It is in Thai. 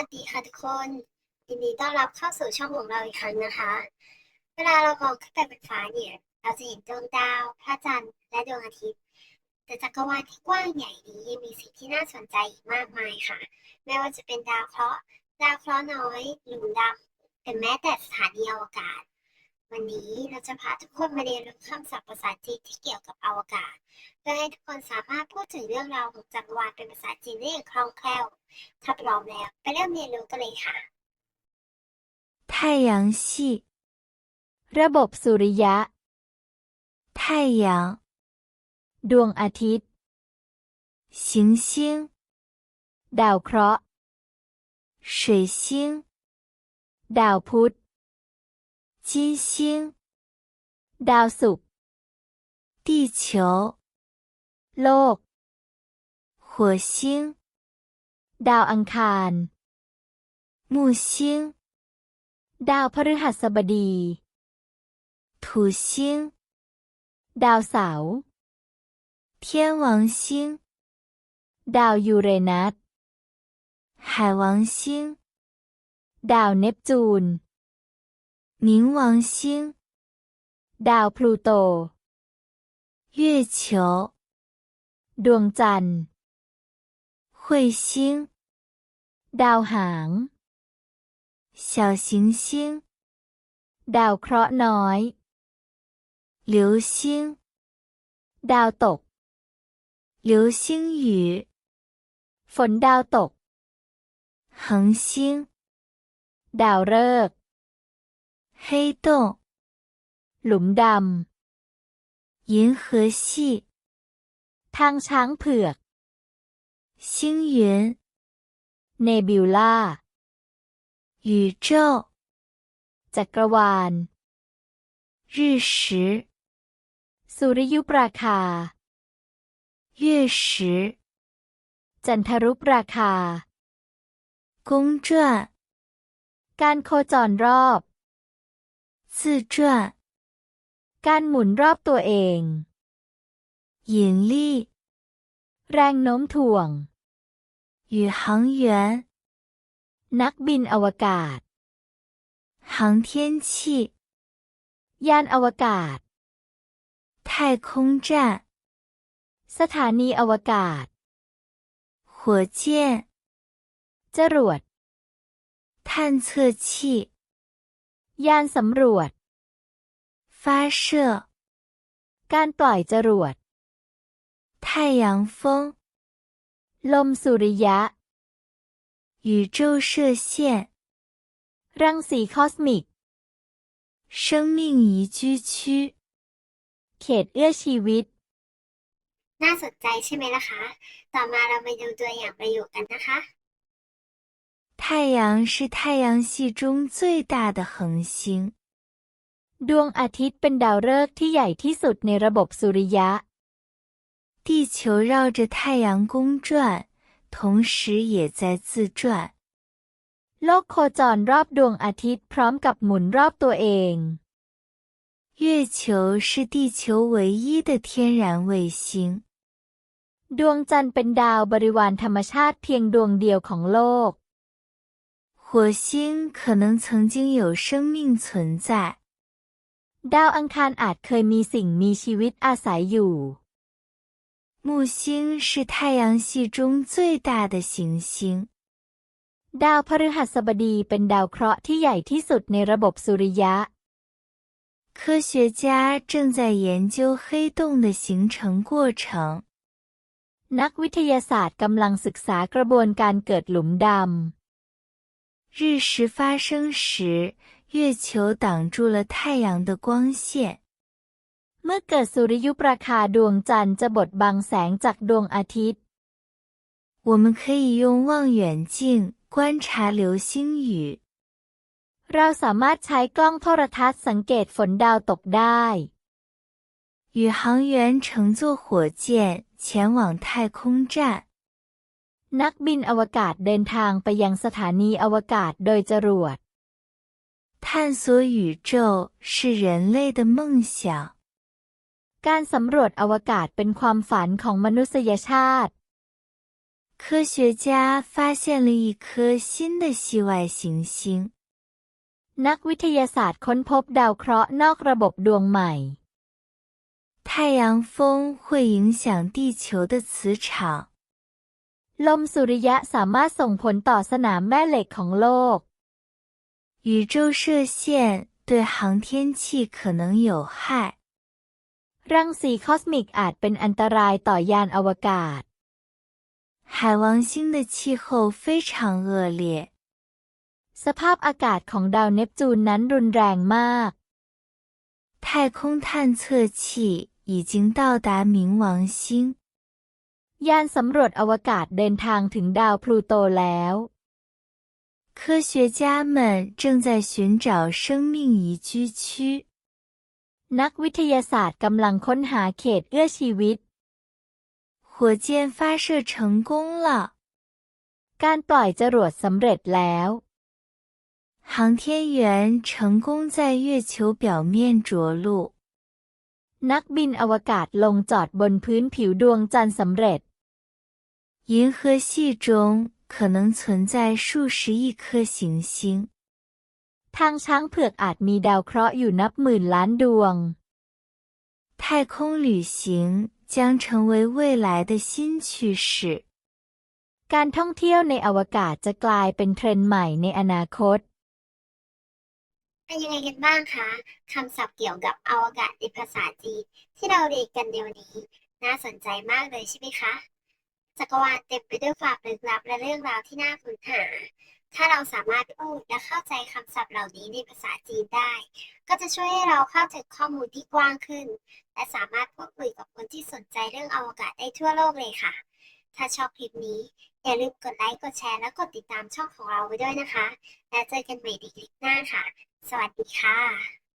วัสดีค่ะทุกคนยินดีต้อนรับเข้าสู่ช่องของเราอีกครั้งนะคะ เวลาเรามองขึ้นไปบนฟ้าเนี่ย เราจะเห็นดวงดาวพระจันทร์และดวงอาทิตย์ แต่จักรวาลที่กว้างใหญ่นี้ยังมีสิ่งที่น่าสนใจอีกมากมายค่ะ ไม่ว่าจะเป็นดาวเคราะห์ดาวเคราะห์น้อยหลุมดำหรือแม้แต่สถานีอวกาศ วันนี้เราจะพาทุกคนมาเรียนรู้คำศัพท์ภาษาจีนที่เกี่ยวกับอวกาศ เพื่อให้ทุกคนสามารถพูดถึงเรื่องราวของจักรวาลเป็นภาษาจีนได้อย่างคล่องแคล่ว ถ้าพร้อมแล้วไปเริ่มเรียนรู้กันเลยค่ะ 太阳系 ระบบสุริยะ 太阳 ดวงอาทิตย์ 行星 ดาวเคราะห์ 水星 ดาวพุธ 金星 ดาวศุกร์ 地球 โลก 火星 ดาวอังคาร 木星 ดาวพฤหัสบดี 土星 ดาวเสาร์ 天王星 ดาวยูเรนัส 海王星 ดาวเนปจูน 冥王星 ดาวพลูโต 月球 ดวงจันทร์ 彗星 ดาวหาง 小行星 ดาวเคราะห์น้อย 流星 ดาวตก 流星雨 ฝนดาวตก 恒星 ดาวฤกษ์ 黑洞 หลุมด银河系 ำ ทางช้างเผือก 星云 เนบิวล่า 宇宙 จักรวาล 日食 สุริยุปราคา 月食 จันทรุปราคา 公转 การโคจรรอบ 自转 การหมุนรอบตัวเอง 引力 แรงโน้มถ่วง 宇航员 นักบินอวกาศ 航天器 ยานอวกาศ 太空站 สถานีอวกาศ 火箭 จรวด 探测器 ยานสำรวจ 发射 การปล่อยจรวด 太阳风 ลมสุริยะ 宇宙射线 รังสีคอสมิก 生命宜居区 เขตเอื้อชีวิต น่าสนใจใช่ไหมล่ะคะ ต่อมาเราไปดูตัวอย่างประโยคกันนะคะ 太阳是太阳系中最大的恒星。ดวงอาทิตย์เป็นดาวฤกษ์ที่ใหญ่ที่สุดในระบบสุริยะ地球绕着太阳公转，同时也在自转。โลกโคจรรอบดวงอาทิตย์พร้อมกับหมุนรอบตัวเอง月球是地球唯一的天然卫星。ดวงจันทร์เป็นดาวบริวารธรรมชาติเพียงดวงเดียวของโลก 火星可能曾经有生命存在 ดาวอังคารอาจเคยมีสิ่งมีชีวิตอาศัยอยู่ 木星是太阳系中最大的行星 ดาวพฤหัสบดีเป็นดาวเคราะห์ที่ใหญ่ที่สุดในระบบสุริยะ 科学家正在研究黑洞的形成过程 นักวิทยาศาสตร์กำลังศึกษากระบวนการเกิดหลุมดำ 日食发生时月球挡住了太阳的光线 เมื่อเกิดสุริยุปราคาดวงจันทร์จะบดบังแสงจากดวงอาทิตย์ 我们可以用望远镜观察流星雨 เราสามารถใช้กล้องโทรทัศน์สังเกตฝนดาวตกได้ 宇航员乘坐火箭前往太空站 นักบินอวกาศเดินทางไปยังสถานีอวกาศโดยจรวด 探索宇宙是人类的梦想 การสำรวจอวกาศเป็นความฝันของมนุษยชาติ 科学家发现了一颗新的系外行星。 นักวิทยาศาสตร์ค้นพบดาวเคราะห์นอกระบบดวงใหม่ 太阳风会影响地球的磁场。 ลมสุริยะสามารถส่งผลต่อสนามแม่เหล็กของโลก 宇宙射线对航天器可能有害。 รังสีคอสมิกอาจเป็นอันตรายต่อยานอวกาศ 海王星的气候非常恶劣。 สภาพอากาศของดาวเนปจูนนั้นรุนแรงมาก 太空探测器已经到达冥王星。 ยานสำรวจอวกาศเดินทางถึงดาวพลูโตแล้ว 科学家们正在寻找生命宜居区。 นักวิทยาศาสตร์กำลังค้นหาเขตเอื้อชีวิต 火箭发射成功了， การปล่อยจรวดสำเร็จแล้ว 航天员成功在月球表面着陆。 นักบินอวกาศลงจอดบนพื้นผิวดวงจันทร์สำเร็จ 银河系中可能存在数十亿颗行星。ทางช้างเผือกอาจมีดาวเคราะห์อยู่นับหมื่นล้านดวง。太空旅行将成为未来的新趋势。การท่องเที่ยวในอวกาศจะกลายเป็นเทรนด์ใหม่ในอนาคต เป็นยังไงกันบ้างคะคำศัพท์เกี่ยวกับอวกาศในภาษาจีนที่เราเรียนกันเดี๋ยวนี้ น่าสนใจมากเลยใช่ไหมคะ จักรวาลเต็มไปด้วยความลึกลับและเรื่องราวที่น่าค้นหา ถ้าเราสามารถพูดและเข้าใจคำศัพท์เหล่านี้ในภาษาจีนได้ ก็จะช่วยให้เราเข้าถึงข้อมูลที่กว้างขึ้น และสามารถพูดคุยกับคนที่สนใจเรื่องอวกาศได้ทั่วโลกเลยค่ะ ถ้าชอบคลิปนี้ อย่าลืมกดไลค์กดแชร์และกดติดตามช่องของเราไว้ด้วยนะคะ และเจอกันใหม่ในคลิปหน้าค่ะ สวัสดีค่ะ